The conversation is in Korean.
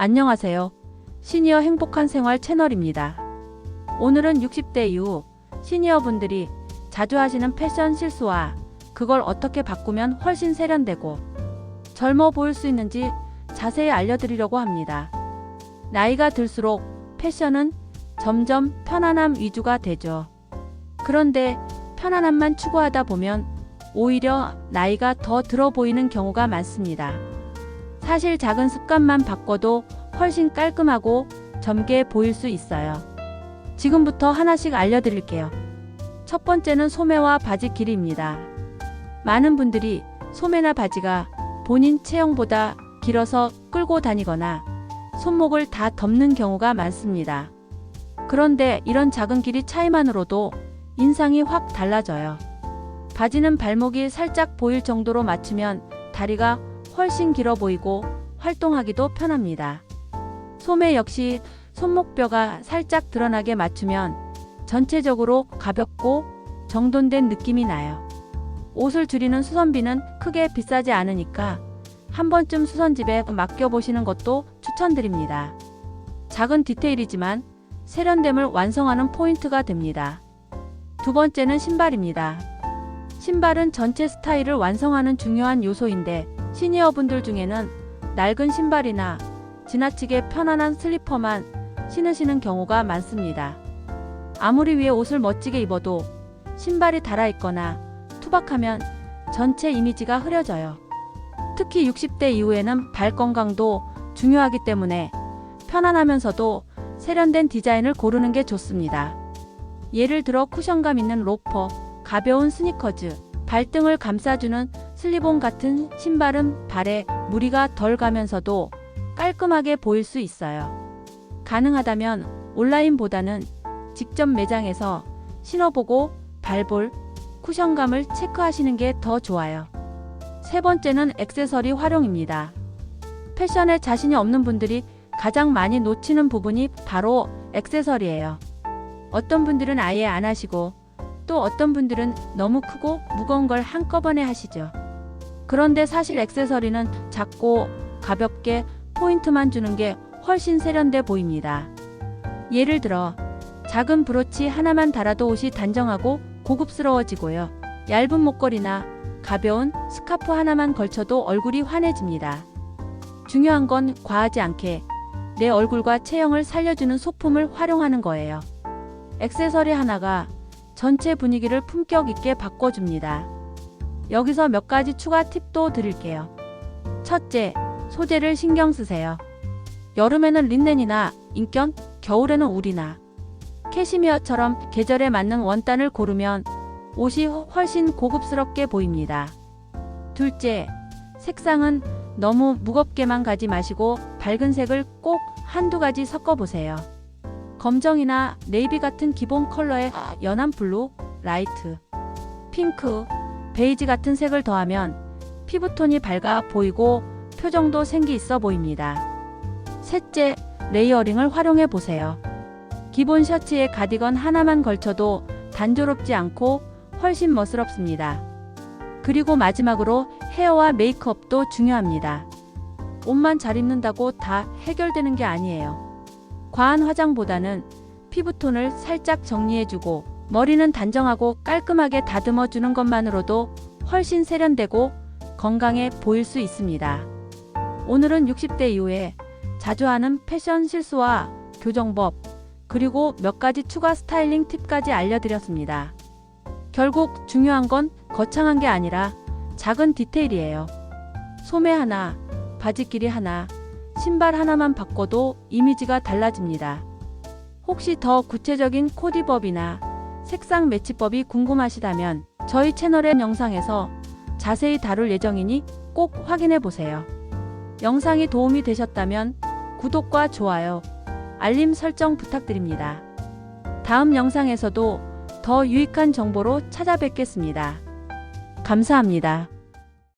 안녕하세요. 시니어 행복한 생활 채널입니다. 오늘은 60대 이후 시니어분들이 자주 하시는 패션 실수와 그걸 어떻게 바꾸면 훨씬 세련되고 젊어 보일 수 있는지 자세히 알려드리려고 합니다. 나이가 들수록 패션은 점점 편안함 위주가 되죠. 그런데 편안함만 추구하다 보면 오히려 나이가 더 들어 보이는 경우가 많습니다. 사실 작은 습관만 바꿔도 훨씬 깔끔하고 젊게 보일 수 있어요. 지금부터 하나씩 알려드릴게요. 첫 번째는 소매와 바지 길이입니다. 많은 분들이 소매나 바지가 본인 체형보다 길어서 끌고 다니거나 손목을 다 덮는 경우가 많습니다. 그런데 이런 작은 길이 차이만으로도 인상이 확 달라져요. 바지는 발목이 살짝 보일 정도로 맞추면 다리가 훨씬 길어 보이고 활동하기도 편합니다. 소매 역시 손목뼈가 살짝 드러나게 맞추면 전체적으로 가볍고 정돈된 느낌이 나요. 옷을 줄이는 수선비는 크게 비싸지 않으니까 한 번쯤 수선집에 맡겨보시는 것도 추천드립니다. 작은 디테일이지만 세련됨을 완성하는 포인트가 됩니다. 두 번째는 신발입니다. 신발은 전체 스타일을 완성하는 중요한 요소인데 시니어분들 중에는 낡은 신발이나 지나치게 편안한 슬리퍼만 신으시는 경우가 많습니다. 아무리 위에 옷을 멋지게 입어도 신발이 닳아있거나 투박하면 전체 이미지가 흐려져요. 특히 60대 이후에는 발 건강도 중요하기 때문에 편안하면서도 세련된 디자인을 고르는 게 좋습니다. 예를 들어 쿠션감 있는 로퍼, 가벼운 스니커즈, 발등을 감싸주는 슬리본 같은 신발은 발에 무리가 덜 가면서도 깔끔하게 보일 수 있어요. 가능하다면 온라인보다는 직접 매장에서 신어보고 발볼, 쿠션감을 체크하시는 게 더 좋아요. 세 번째는 액세서리 활용입니다. 패션에 자신이 없는 분들이 가장 많이 놓치는 부분이 바로 액세서리예요. 어떤 분들은 아예 안 하시고 또 어떤 분들은 너무 크고 무거운 걸 한꺼번에 하시죠. 그런데 사실 액세서리는 작고 가볍게 포인트만 주는 게 훨씬 세련돼 보입니다. 예를 들어 작은 브로치 하나만 달아도 옷이 단정하고 고급스러워지고요. 얇은 목걸이나 가벼운 스카프 하나만 걸쳐도 얼굴이 환해집니다. 중요한 건 과하지 않게 내 얼굴과 체형을 살려주는 소품을 활용하는 거예요. 액세서리 하나가 전체 분위기를 품격 있게 바꿔줍니다. 여기서 몇 가지 추가 팁도 드릴게요. 첫째, 소재를 신경 쓰세요. 여름에는 린넨이나 인견, 겨울에는 울이나 캐시미어처럼 계절에 맞는 원단을 고르면 옷이 훨씬 고급스럽게 보입니다. 둘째, 색상은 너무 무겁게만 가지 마시고 밝은 색을 꼭 한두 가지 섞어보세요. 검정이나 네이비 같은 기본 컬러에 연한 블루, 라이트, 핑크, 베이지 같은 색을 더하면 피부톤이 밝아 보이고 표정도 생기 있어 보입니다. 셋째, 레이어링을 활용해 보세요. 기본 셔츠에 가디건 하나만 걸쳐도 단조롭지 않고 훨씬 멋스럽습니다. 그리고 마지막으로 헤어와 메이크업도 중요합니다. 옷만 잘 입는다고 다 해결되는 게 아니에요. 과한 화장보다는 피부톤을 살짝 정리해주고 머리는 단정하고 깔끔하게 다듬어 주는 것만으로도 훨씬 세련되고 건강해 보일 수 있습니다. 오늘은 60대 이후에 자주 하는 패션 실수와 교정법, 그리고 몇 가지 추가 스타일링 팁까지 알려드렸습니다. 결국 중요한 건 거창한 게 아니라 작은 디테일이에요. 소매 하나, 바지 길이 하나, 신발 하나만 바꿔도 이미지가 달라집니다. 혹시 더 구체적인 코디법이나 색상 매치법이 궁금하시다면 저희 채널의 영상에서 자세히 다룰 예정이니 꼭 확인해 보세요. 영상이 도움이 되셨다면 구독과 좋아요, 알림 설정 부탁드립니다. 다음 영상에서도 더 유익한 정보로 찾아뵙겠습니다. 감사합니다.